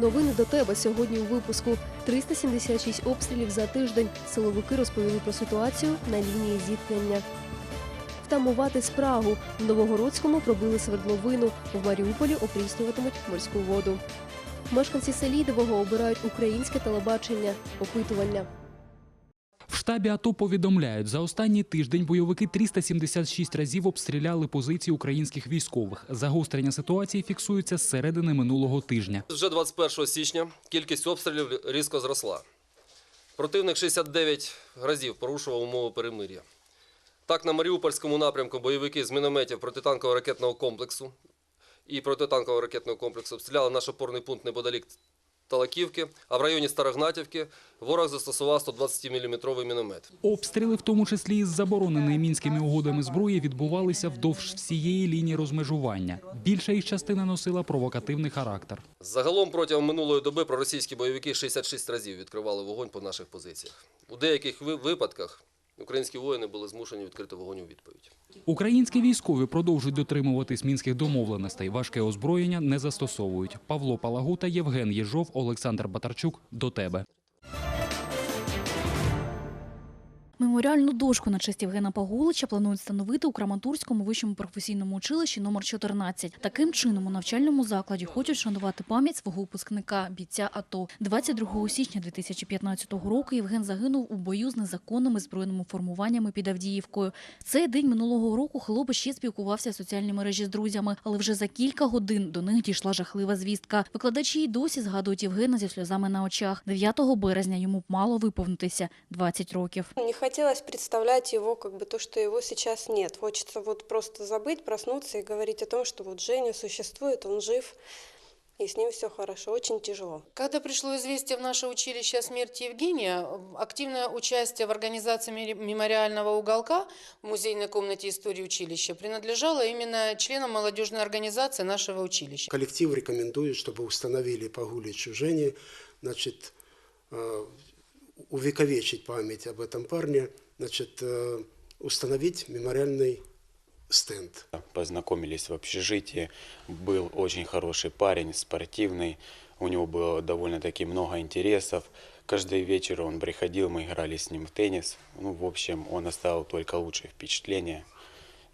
Новини до тебе сьогодні у випуску. 376 обстрілів за тиждень. Силовики розповіли про ситуацію на лінії зіткнення. Втамувати спрагу. В Новогородському пробили свердловину. В Маріуполі опріснюватимуть морську воду. Мешканці Селідового обирають українське телебачення. Опитування. Штабі АТО повідомляють, за останній тиждень бойовики 376 разів обстріляли позиції українських військових. Загострення ситуації фіксується з середини минулого тижня. Вже 21 січня кількість обстрілів різко зросла. Противник 69 разів порушував умови перемир'я. Так, на Маріупольському напрямку бойовики з мінометів протитанкового ракетного комплексу і протитанкового ракетного комплексу обстріляли наш опорний пункт неподалік Талаківки, а в районі Старогнатівки ворог застосував 120-мм міномет. Обстріли, в тому числі із забороненої мінськими угодами зброї, відбувалися вздовж всієї лінії розмежування. Більша їх частина носила провокативний характер. Загалом протягом минулої доби проросійські бойовики 66 разів відкривали вогонь по наших позиціях. У деяких випадках українські воїни були змушені відкрити вогонь у відповідь. Українські військові продовжують дотримуватись мінських домовленостей. Важке озброєння не застосовують. Павло Палагута, Євген Єжов, Олександр Батарчук. До тебе. Меморіальну дошку на честь Євгена Пагулича планують встановити у Краматорському вищому професійному училищі номер 14. Таким чином у навчальному закладі хочуть шанувати пам'ять свого випускника, бійця АТО. 22 січня 2015 року Євген загинув у бою з незаконними збройними формуваннями під Авдіївкою. В Цей день минулого року хлопець ще спілкувався в соціальній мережі з друзями, але вже за кілька годин до них дійшла жахлива звістка. Викладачі й досі згадують Євгена зі сльозами на очах. 9 березня йому мало виповнитися 20 років. Хотелось представлять его, как бы то, что его сейчас нет. Хочется вот просто забыть, проснуться и говорить о том, что вот Женя существует, он жив, и с ним все хорошо. Очень тяжело. Когда пришло известие в наше училище о смерти Евгения, активное участие в организации мемориального уголка в музейной комнате истории училища принадлежало именно членам молодежной организации нашего училища. Коллектив рекомендует, чтобы установили по Гуличу Жене, значит, э, увековечить память об этом парне, значит, э, установить мемориальный стенд. Познакомились в общежитии. Был очень хороший парень, спортивный. У него было довольно-таки много интересов. Каждый вечер он приходил, мы играли с ним в теннис. Ну, в общем, он оставил только лучшие впечатления.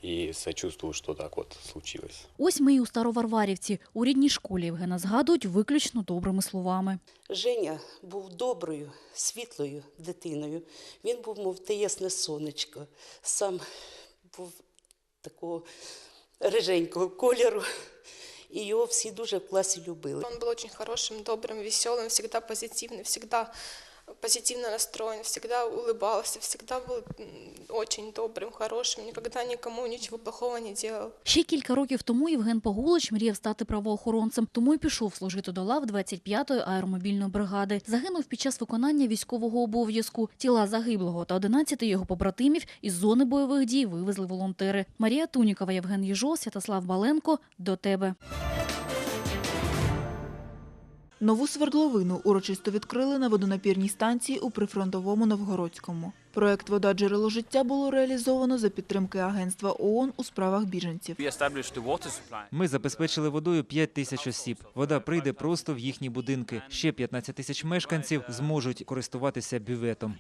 И сочувствую, что так вот случилось. Ось ми і у Староварварівці. У рідній школі Євгена згадують виключно добрими словами. Женя був доброю, світлою дитиною. Він був, мов те ясне сонечко. Сам був такого риженького кольору. І його всі дуже в класі любили. Он был очень хорошим, добрым, веселым, всегда позитивный, всегда позитивно настроен, всегда улыбался, всегда был м, очень добрым, хорошим, никогда никому ничего плохого не делал. Ще кілька років тому Євген Погулич мріяв стати правоохоронцем, тому й пішов служити до лав 25-ї аеромобільної бригади. Загинув під час виконання військового обов'язку. Тіла загиблого та 11 його побратимів із зони бойових дій вивезли волонтери. Марія Тунікова, Євген Єжо, Святослав Баленко. До тебе. Нову свердловину урочисто відкрили на водонапірній станції у прифронтовому Новгородському. Проект Вода джерело життя було реалізовано за підтримки Агентства ООН у справах біженців. Ми забезпечили водою 5 тисяч осіб. Вода прийде просто в їхні будинки. Ще 15 тисяч мешканців зможуть користуватися бюветом.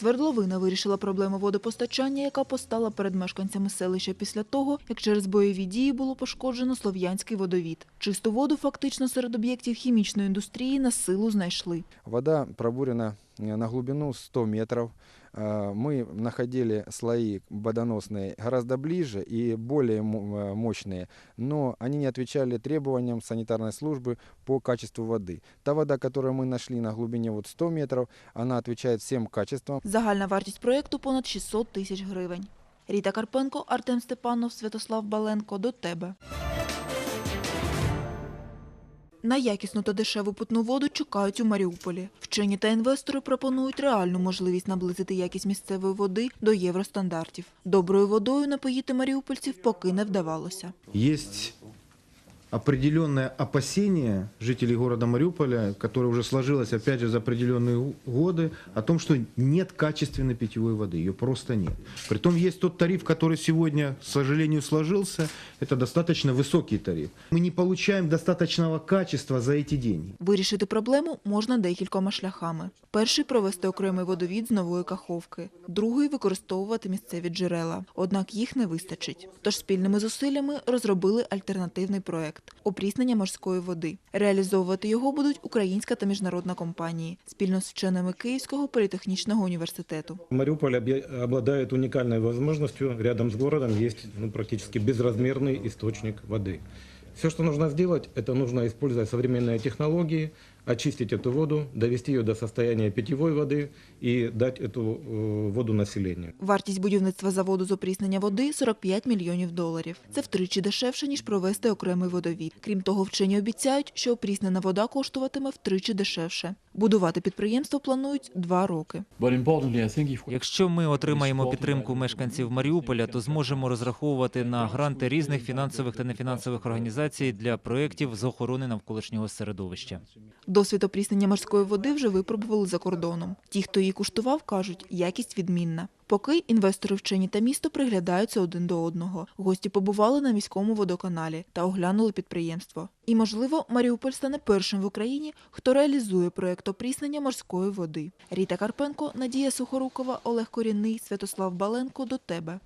Свердловина вирішила проблему водопостачання, яка постала перед мешканцями селища після того, як через бойові дії було пошкоджено слов'янський водовід. Чисту воду фактично серед об'єктів хімічної індустрії на силу знайшли. Вода пробурена на глибину 100 метров. Э, Мы находили слои водоносные гораздо ближе и более мо- э, мощные, но они не отвечали требованиям санитарной службы по качеству воды. Та вода, которую мы нашли на глубине вот 100 метров, она отвечает всем качествам. Загальна вартість проєкту – понад 600 тисяч гривень. Ріта Карпенко, Артем Степанов, Святослав Баленко. До тебе. На якісну та дешеву питну воду чекають у Маріуполі. Вчені та інвестори пропонують реальну можливість наблизити якість місцевої води до євростандартів. Доброю водою напоїти маріупольців поки не вдавалося. Есть определенное опасение жителей города Мариуполя, которое уже сложилось, опять же, за определенные годы, о том, что нет качественной питьевой воды, ее просто нет. Притом есть тот тариф, который сегодня, к сожалению, сложился, это достаточно высокий тариф. Мы не получаем достаточного качества за эти деньги. Вирішити проблему можна декількома шляхами. Перший – провести окремий водовід з нової каховки. Другий – використовувати місцеві джерела. Однак їх не вистачить. Тож спільними зусиллями розробили альтернативний проект – опріснення морської води. Реалізовувати його будуть українська та міжнародна компанії спільно з вченими Київського політехнічного університету. Мариуполь обе- обладает уникальной возможностью. Рядом с городом есть ну, практически безразмерный источник воды. Все, что нужно сделать, это нужно использовать современные технологии, очистить эту воду, довести ее до состояния питьевой воды и дать эту э, воду населению. Вартість будівництва заводу з опріснення води – 45 мільйонів доларів. Це втричі дешевше, ніж провести окремий водовід. Крім того, вчені обіцяють, що опріснена вода коштуватиме втричі дешевше. Будувати підприємство планують два роки. Якщо ми отримаємо підтримку мешканців Маріуполя, то зможемо розраховувати на гранти різних фінансових та нефінансових організацій для проєктів з охорони навколишнього середовища. Досвід опріснення морської води вже випробували за кордоном. Ті, хто її куштував, кажуть, якість відмінна. Поки інвестори вчені та місто приглядаються один до одного. Гості побували на міському водоканалі та оглянули підприємство. І, можливо, Маріуполь стане першим в Україні, хто реалізує проєкт опріснення морської води. Ріта Карпенко, Надія Сухорукова, Олег Корінний, Святослав Баленко. До тебе.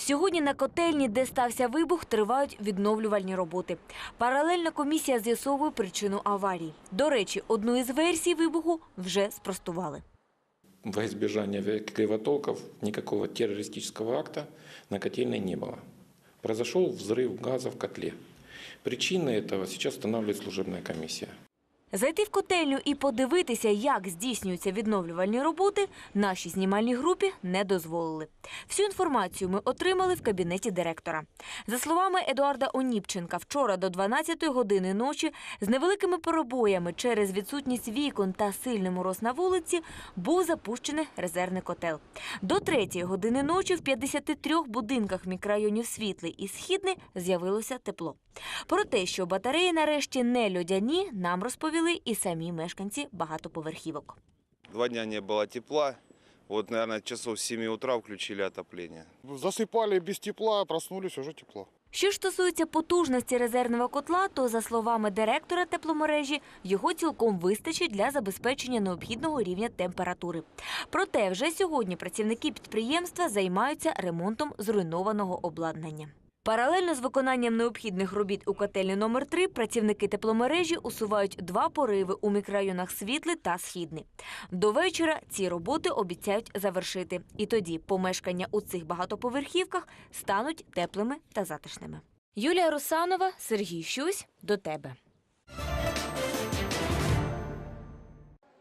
Сьогодні на котельні, де стався вибух, тривають відновлювальні роботи. Паралельна комісія з'ясовує причину аварії. До речі, одну із версій вибуху вже спростували. Во избежание кривотолков никакого террористического акта на котельной не было. Произошел взрыв газа в котле. Причины этого сейчас устанавливает служебная комиссия. Зайти в котельню і подивитися, як здійснюються відновлювальні роботи, нашій знімальній групі не дозволили. Всю інформацію ми отримали в кабінеті директора. За словами Едуарда Оніпченка, вчора до 12 години ночі з невеликими перебоями через відсутність вікон та сильний мороз на вулиці був запущений резервний котел. До 3 години ночі в 53 будинках мікрорайонів Світлий і Східний з'явилося тепло. Про те, що батареї нарешті не льодяні, нам розповіли і самі мешканці багатоповерхівок. Два дня не было тепла. Вот, наверное, часов 7 утра включили отопление. Засыпали без тепла, проснулись, уже тепло. Що ж стосується потужності резервного котла, то за словами директора тепломережі, його цілком вистачить для забезпечення необхідного рівня температури. Проте вже сьогодні працівники підприємства займаються ремонтом зруйнованого обладнання. Паралельно з виконанням необхідних робіт у котельні номер 3 працівники тепломережі усувають два пориви у мікрорайонах Світлий та Східний. До вечора ці роботи обіцяють завершити. І тоді помешкання у цих багатоповерхівках стануть теплими та затишними. Юлія Русанова, Сергій Щусь, до тебе.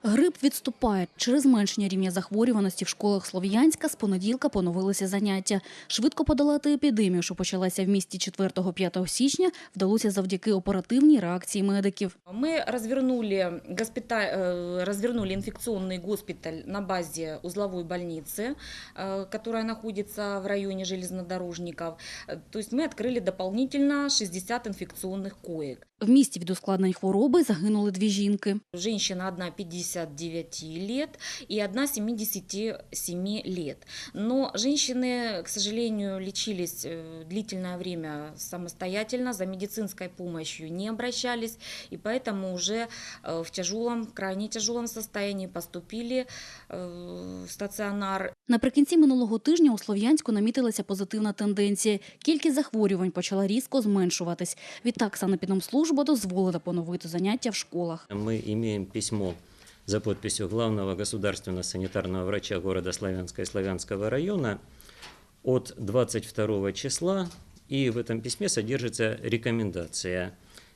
Грип відступає. Через зменшення рівня захворюваності в школах Слов'янська з понеділка поновилися заняття. Швидко подолати епідемію, що почалася в місті 4-5 січня, вдалося завдяки оперативній реакції медиків. Мы развернули, госпита... э, развернули инфекционный госпиталь на базе узловой больницы, э, которая находится в районе железнодорожников. Э, То есть мы открыли дополнительно 60 инфекционных коек. В місті від ускладнень хвороби загинули дві жінки. Женщина одна 59 лет и одна 77 лет. Но женщины, к сожалению, лечились э, длительное время самостоятельно, за медицинской помощью не обращались, и поэтому уже э, в тяжелом, крайне тяжелом состоянии поступили э, в стаціонар. Наприкінці минулого тижня у Слов'янську намітилася позитивна тенденція. Кількість захворювань почала різко зменшуватись. Відтак санепідемслужба дозволила поновити заняття в школах. Мы имеем письмо за подписью главного государственного санитарного врача города Славянска и Славянского района от 22 числа, и в этом письме содержится рекомендация.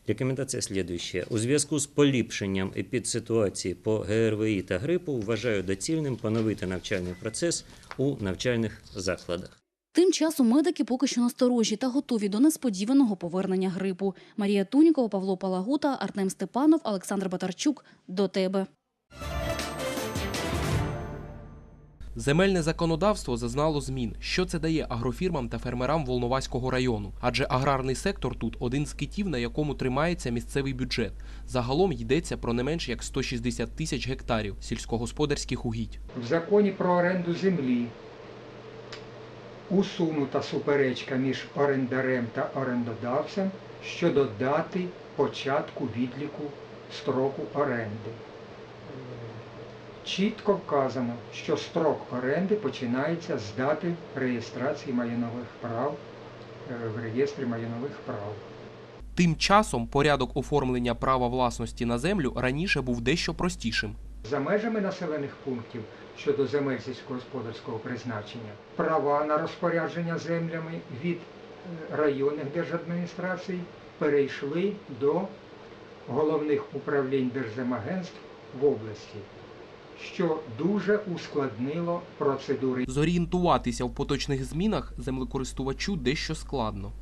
Рекомендація следующая. У зв'язку з поліпшенням епідситуації по ГРВІ та грипу вважаю доцільним поновити навчальний процес у навчальних закладах. Тим часом медики поки що насторожі та готові до несподіваного повернення грипу. Марія Тунікова, Павло Палагута, Артем Степанов, Олександр Батарчук. До тебе. Земельне законодавство зазнало змін. Що це дає агрофірмам та фермерам Волноваського району? Адже аграрний сектор тут один з китів, на якому тримається місцевий бюджет. Загалом йдеться про не менш як 160 тисяч гектарів сільськогосподарських угідь. В законі про оренду землі усунута суперечка між орендарем та орендодавцем щодо дати початку відліку строку оренди. Чітко вказано, що строк оренди починається з дати реєстрації майнових прав е, в реєстрі майнових прав. Тим часом порядок оформлення права власності на землю раніше був дещо простішим. За межами населених пунктів щодо земель сільськогосподарського призначення права на розпорядження землями від е, районних держадміністрацій перейшли до головних управлінь держземагентств в області, що дуже ускладнило процедури. Зорієнтуватися в поточних змінах землекористувачу дещо складно.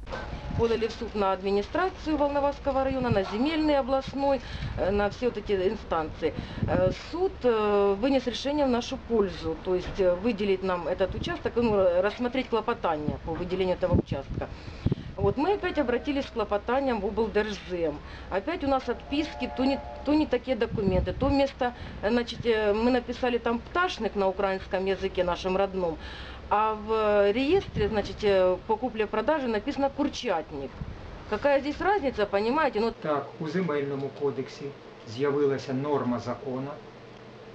Подали в суд на администрацию Волноваского района, на земельный областной, э, на все вот эти инстанции. Э, Суд э, вынес решение в нашу пользу, то есть выделить нам этот участок, ну, рассмотреть клопотание по выделению этого участка. Вот мы опять обратились с клопотанием в облдержзем. Опять у нас отписки, то не, то не такие документы, то вместо, значит, мы написали там пташник на украинском языке нашем родном, а в реестре, значит, э, по купле-продаже написано курчатник. Какая здесь разница, понимаете? Ну, Так, у земельному кодексі з'явилася норма закону.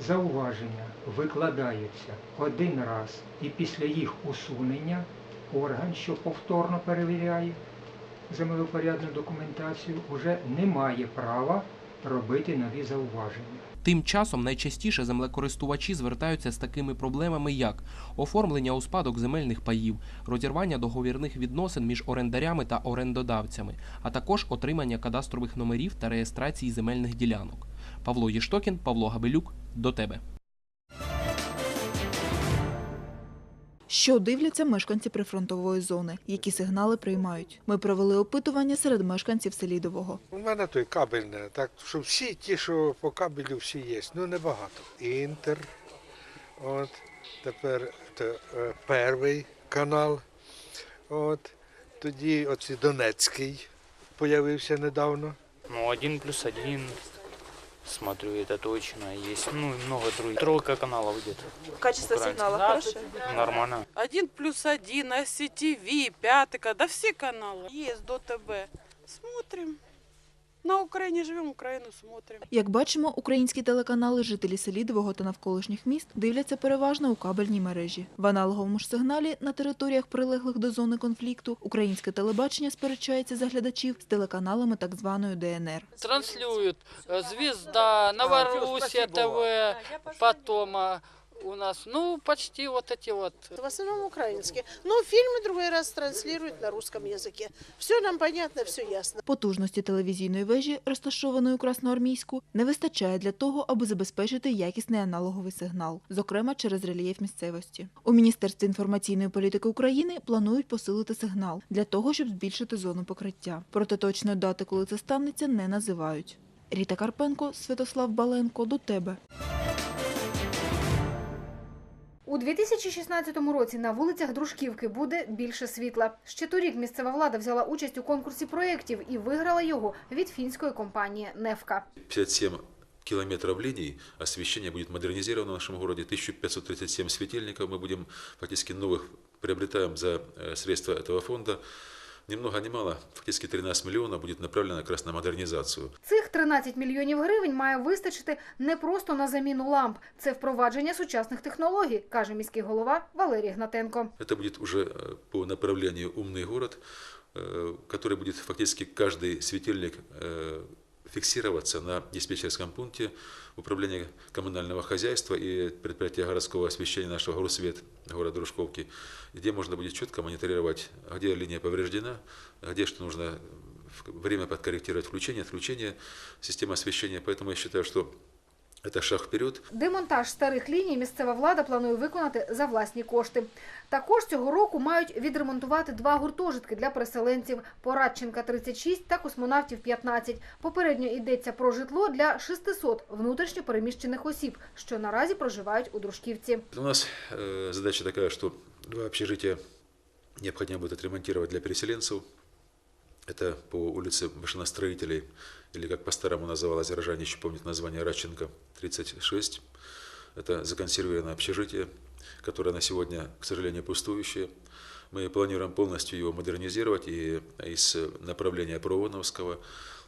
Зауваження викладаються один раз і після їх усунення орган, що повторно перевіряє землевпорядну документацію, вже не має права робити нові зауваження. Тим часом найчастіше землекористувачі звертаються з такими проблемами, як оформлення у спадок земельних паїв, розірвання договірних відносин між орендарями та орендодавцями, а також отримання кадастрових номерів та реєстрації земельних ділянок. Павло Єштокін, Павло Габелюк. До тебе. Що дивляться мешканці прифронтової зони? Які сигнали приймають? Ми провели опитування серед мешканців Селідового. У мене той кабельне, так що всі ті, що по кабелю всі є, ну небагато. Інтер, от, тепер це, е, перший канал, от, тоді оці Донецький появився недавно. Ну, один плюс один, смотрю, это точно. Есть, ну, и много других. Тройка каналов где-то. Качество Украинских. сигнала хорошее? Нормально. Один плюс один, СCTV, пятый, да все каналы. Есть до ТБ. Смотрим. На Украине живем, Украину смотрим. Як бачимо, українські телеканали жителі Селідового та навколишніх міст дивляться переважно у кабельній мережі. В аналоговому ж сигналі на територіях, прилеглих до зони конфлікту, українське телебачення сперечається за глядачів з телеканалами так званої ДНР. транслируют э, «Звезда», «Новороссия ТВ», потом а, у нас, ну, почти вот эти вот. В основном украинские. Но фильмы другой раз транслируют на русском языке. Все нам понятно, все ясно. Потужності телевізійної вежі, розташованої у Красноармійську, не вистачає для того, аби забезпечити якісний аналоговий сигнал, зокрема через рельєф місцевості. У Міністерстві інформаційної політики України планують посилити сигнал для того, щоб збільшити зону покриття. Проте точної дати, коли це станеться, не називають. Ріта Карпенко, Святослав Баленко, до тебе. У 2016 році на вулицях Дружківки буде більше світла. Ще торік місцева влада взяла участь у конкурсі проєктів і виграла його від фінської компанії «Нефка». 57 километров линий освещение будет модернизировано в нашем городе, 1537 светильников мы будем фактически новых приобретаем за э, средства этого фонда. Ни много ни мало, фактически 13 миллионов будет направлено как раз на модернизацию. Цих 13 мільйонів гривень має вистачити не просто на заміну ламп. Це впровадження сучасних технологій, каже міський голова Валерій Гнатенко. Это будет уже э, по направлению «Умный город», э, который будет фактически каждый светильник э, фиксироваться на диспетчерском пункте управления коммунального хозяйства и предприятия городского освещения нашего «Горусвет» города Дружковки, где можно будет четко мониторировать, где линия повреждена, где что нужно время подкорректировать включение, отключение системы освещения. Поэтому я считаю, что Это шаг вперед. Демонтаж старих ліній місцева влада планує виконати за власні кошти. Також цього року мають відремонтувати два гуртожитки для переселенців – Порадченка 36 та Космонавтів 15. Попередньо йдеться про житло для 600 внутрішньо переміщених осіб, що наразі проживають у Дружківці. У нас э, задача такая, что два общежития необходимо будет отремонтировать для переселенцев. Это по улице машиностроителей, Или как по-старому называлось, горожане еще помнят название Радченко, 36. Это законсервированное общежитие, которое на сегодня, к сожалению, пустующее. Мы планируем полностью его модернизировать, и из направления Проводновского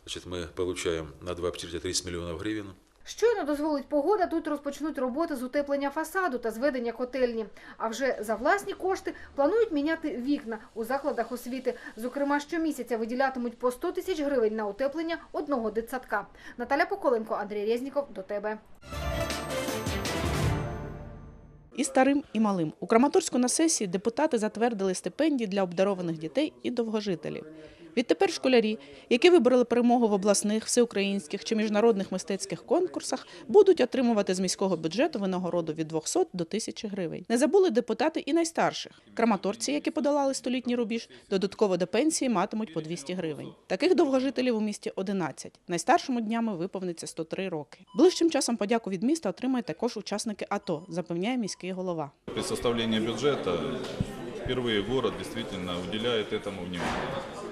значит, мы получаем на два общежития 30 миллионов гривен. Щойно дозволить погода, тут розпочнуть роботи з утеплення фасаду та зведення котельні. А вже за власні кошти планують міняти вікна у закладах освіти. Зокрема, щомісяця виділятимуть по 100 тисяч гривень на утеплення одного дитсадка. Наталя Поколенко, Андрій Резніков. До тебе. і старим, і малим. У Краматорську на сесії депутати затвердили стипендії для обдарованих дітей і довгожителів. Відтепер школярі, які вибороли перемогу в обласних, всеукраїнських чи міжнародних мистецьких конкурсах, будуть отримувати з міського бюджету винагороду від 200 до 1000 гривень. Не забули депутати і найстарших. Краматорці, які подолали столітній рубіж, додатково до пенсії матимуть по 200 гривень. Таких довгожителів у місті 11. Найстаршому днями виповниться 103 роки. Ближчим часом подяку від міста отримають також учасники АТО, запевняє міський голова. При составлении бюджета впервые город действительно уделяет этому внимание.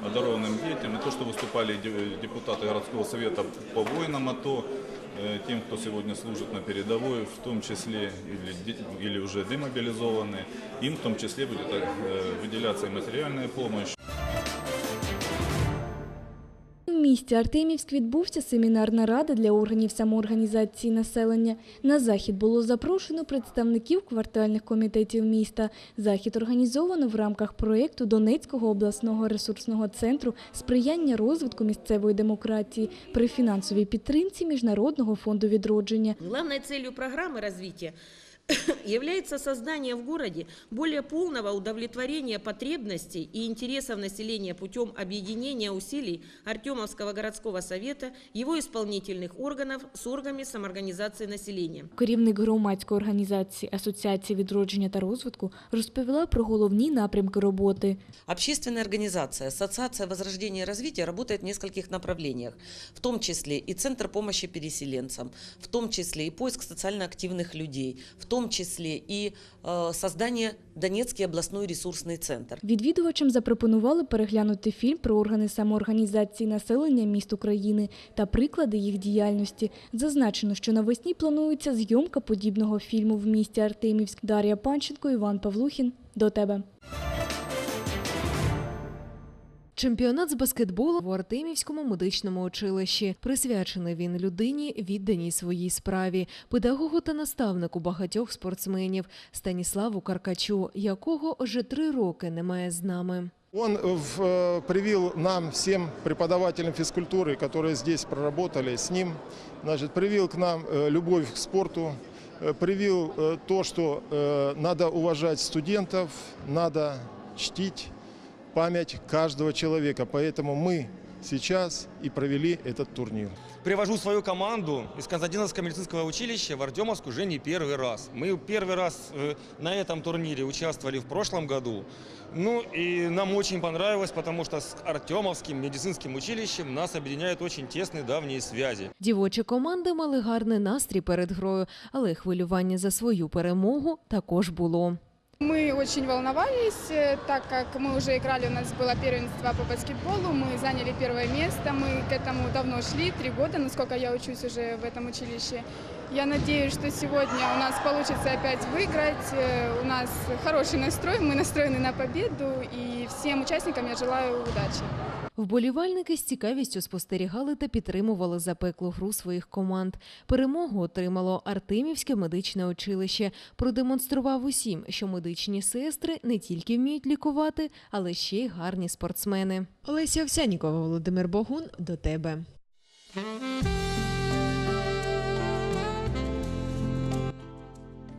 Одарованным детям, и то, что выступали де- депутаты городского совета по воинам АТО, э, тем, кто сегодня служит на передовой, в том числе или, или уже демобилизованные, им в том числе будет э, выделяться и материальная помощь, місті Артемівськ відбувся семінар нарада для органів самоорганізації населення. На захід було запрошено представників квартальних комітетів міста. Захід організовано в рамках проєкту Донецького обласного ресурсного центру сприяння розвитку місцевої демократії при фінансовій підтримці Міжнародного фонду відродження. Главной целью программы развития является создание в городе более полного удовлетворения потребностей и интересов населения путем объединения усилий Артемовского городского совета, его исполнительных органов с органами самоорганизации населения. Керівник громадської організації Асоціації відродження та розвитку розповіла про головні напрямки роботи. Общественная организация Ассоциация возрождения и развития работает в нескольких направлениях, в том числе и Центр помощи переселенцам, в том числе и поиск социально активных людей, в том числе числі і создання Донецький обласний ресурсний центр. Відвідувачам запропонували переглянути фільм про органи самоорганізації населення міст України та приклади їх діяльності. Зазначено, що навесні планується зйомка подібного фільму в місті Артемівськ. Дар'я Панченко, Іван Павлухін. До тебе. Чемпіонат з баскетболу в Артемівському медичному училищі присвячений він людині, відданій своїй справі, педагогу та наставнику багатьох спортсменів Станіславу Каркачу, якого вже три роки немає з нами. Он э, привил нам, всем преподавателям физкультуры, которые здесь проработали с ним, значит, привил к нам э, любовь к спорту, э, привил э, то, что э, надо уважать студентов, надо чтить память каждого человека. Поэтому мы сейчас и провели этот турнир. Привожу свою команду из Константиновского медицинского училища в Артемовск уже не первый раз. Мы первый раз э, на этом турнире участвовали в прошлом году. Ну и нам очень понравилось, потому что с Артемовским медицинским училищем нас объединяют очень тесные давние связи. Дівочі команди мали гарний настрій перед грою, але хвилювання за свою перемогу також було. Мы очень волновались, э, так как мы уже играли, у нас было первенство по баскетболу, мы заняли первое место, мы к этому давно шли, три года, насколько я учусь уже в этом училище. Я надеюсь, что сегодня у нас получится опять выиграть, Э, у нас хороший настрой, мы настроены на победу, и всем участникам я желаю удачи. Вболівальники з цікавістю спостерігали та підтримували запеклу гру своїх команд. Перемогу отримало Артемівське медичне училище. Продемонстрував усім, що медичні сестри не тільки вміють лікувати, але ще й гарні спортсмени. Олеся Овсянікова, Володимир Богун, до тебе.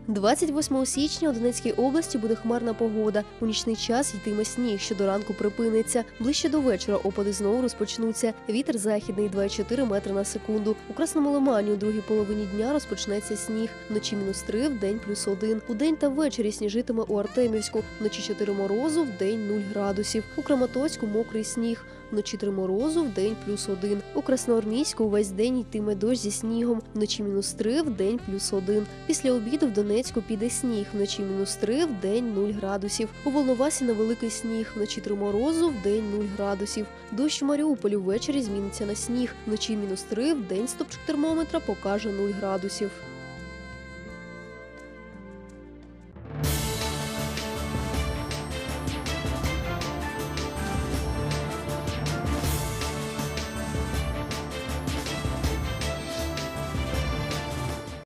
28 січня у Донецькій області буде хмарна погода. У нічний час йтиме сніг, що до ранку припиниться. Ближче до вечора опади знову розпочнуться. Вітер західний 2,4 метри на секунду. У Красному Лимані у другій половині дня розпочнеться сніг. Вночі мінус 3, в день плюс 1. У день та ввечері сніжитиме у Артемівську. Вночі 4 морозу, в день 0 градусів. У Краматорську мокрий сніг. Вночі 3 морозу, в день плюс 1. У Красноармійську увесь день йтиме дощ зі снігом. Вночі мінус 3, в день плюс 1. Після обіду в Донецьку піде сніг. Вночі мінус 3, в день 0 градусів. У Волновасі на великий сніг. Вночі 3 морозу, в день 0 градусів. Дощ в Маріуполі ввечері зміниться на сніг. Вночі мінус 3, в день стопчик термометра покаже 0 градусів.